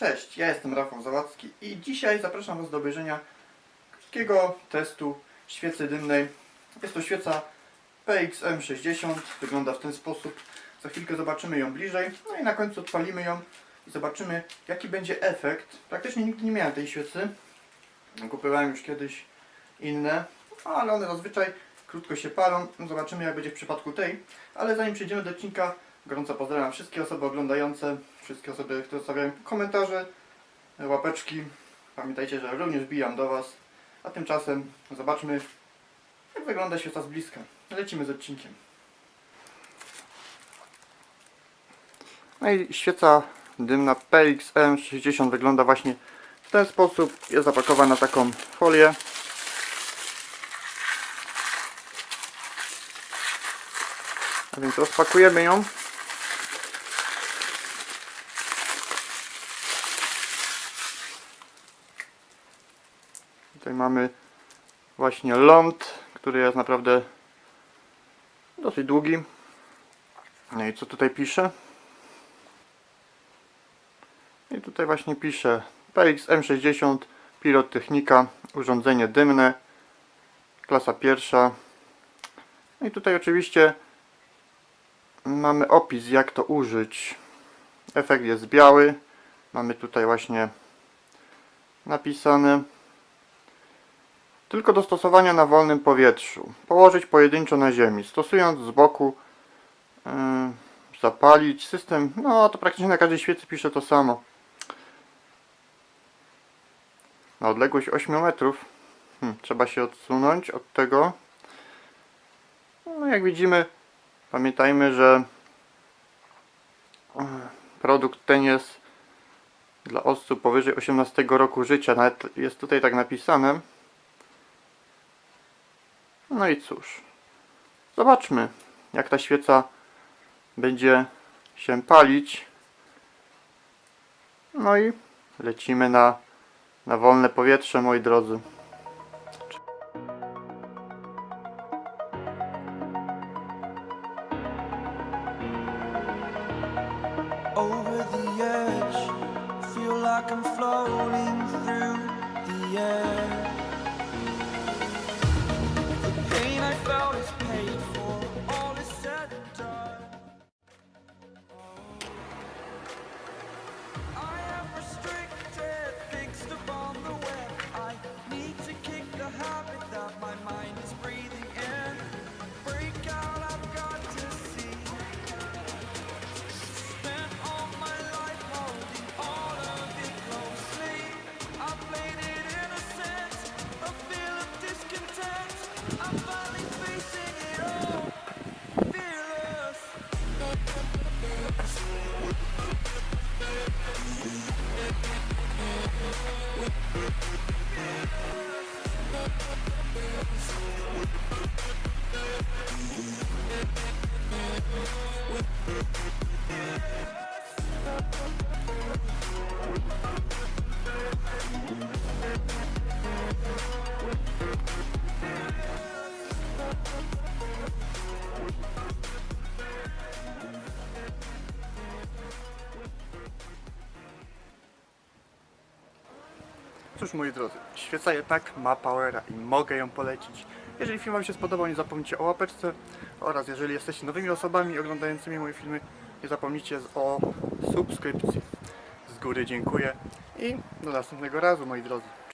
Cześć, ja jestem Rafał Zawadzki i dzisiaj zapraszam Was do obejrzenia krótkiego testu świecy dymnej. Jest to świeca PXM60, wygląda w ten sposób. Za chwilkę zobaczymy ją bliżej, no i na końcu odpalimy ją i zobaczymy jaki będzie efekt. Praktycznie nigdy nie miałem tej świecy. Kupowałem już kiedyś inne, ale one zazwyczaj krótko się palą. Zobaczymy jak będzie w przypadku tej. Ale zanim przejdziemy do odcinka, gorąco pozdrawiam wszystkie osoby oglądające, wszystkie osoby, które zostawiają komentarze, łapeczki. Pamiętajcie, że również bijam do Was. A tymczasem zobaczmy jak wygląda świeca z bliska. Lecimy z odcinkiem. No i świeca dymna PXM60 wygląda właśnie w ten sposób. Jest zapakowana na taką folię. A więc rozpakujemy ją. Tutaj mamy właśnie ląd, który jest naprawdę dosyć długi. No i co tutaj pisze? I tutaj właśnie pisze PX M60 Pirotechnika urządzenie dymne klasa pierwsza no i tutaj oczywiście mamy opis jak to użyć efekt jest biały mamy tutaj właśnie napisane tylko do stosowania na wolnym powietrzu. Położyć pojedynczo na ziemi. Stosując z boku yy, zapalić system. No to praktycznie na każdej świecy pisze to samo. Na odległość 8 metrów. Hmm, trzeba się odsunąć od tego. No jak widzimy pamiętajmy, że e, produkt ten jest dla osób powyżej 18 roku życia. Nawet jest tutaj tak napisane no i cóż zobaczmy jak ta świeca będzie się palić no i lecimy na na wolne powietrze, moi drodzy. Feel like I'm floating through the air. Yeah. Cóż moi drodzy, świeca jednak ma powera i mogę ją polecić. Jeżeli film Wam się spodobał, nie zapomnijcie o łapeczce oraz jeżeli jesteście nowymi osobami oglądającymi moje filmy, nie zapomnijcie o subskrypcji. Z góry dziękuję i do następnego razu moi drodzy.